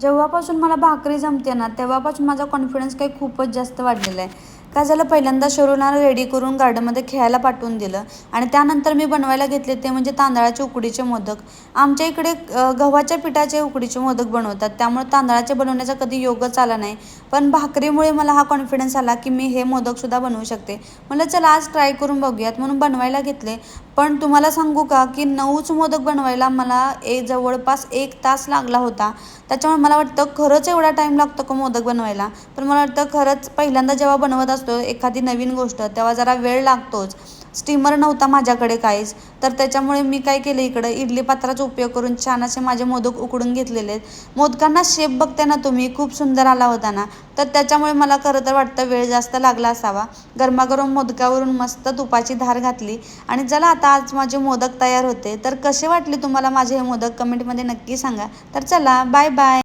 जेव्हापासून मला भाकरी जमते ना तेव्हापासून माझा कॉन्फिडन्स काही खूपच जास्त वाढलेला आहे. काय झालं पहिल्यांदा शरूला रेडी करून गार्डनमध्ये खेळायला पाठवून दिलं. आणि त्यानंतर मी बनवायला घेतले ते म्हणजे तांदळाचे उकडीचे मोदक. आमच्या इकडे गव्हाच्या पिठाचे उकडीचे मोदक बनवतात. त्यामुळे तांदळाचे बनवण्याचा कधी योगच आला नाही. पण भाकरीमुळे मला हा कॉन्फिडन्स आला की मी हे मोदकसुद्धा बनवू शकते. म्हणलं चला आज ट्राय करून बघूयात. म्हणून बनवायला घेतले. पण तुम्हाला सांगू का की नऊच मोदक बनवायला मला ए जवळपास एक तास लागला होता. त्याच्यामुळे मला वाटतं खरंच एवढा टाईम लागतो का मोदक बनवायला? पण मला वाटतं खरंच पहिल्यांदा जेव्हा बनवत असतो एखादी नवीन गोष्ट तेव्हा जरा वेळ लागतोच. स्टीमर नव्हता माझ्याकडे काहीच. तर त्याच्यामुळे मी काय केलं इकडं? इडली पात्राचा उपयोग करून छान असे माझे मोदक उकडून घेतलेले आहेत. मोदकांना शेप बघते ना तुम्ही खूप सुंदर आला होता ना? तर त्याच्यामुळे मला खरं तर वाटतं वेळ जास्त लागला असावा. गरमागरम मोदकावरून मस्त तुपाची धार घातली. आणि चला आता आज माझे मोदक तयार होते. तर कसे वाटले तुम्हाला माझे हे मोदक? कमेंटमध्ये नक्की सांगा. तर चला बाय बाय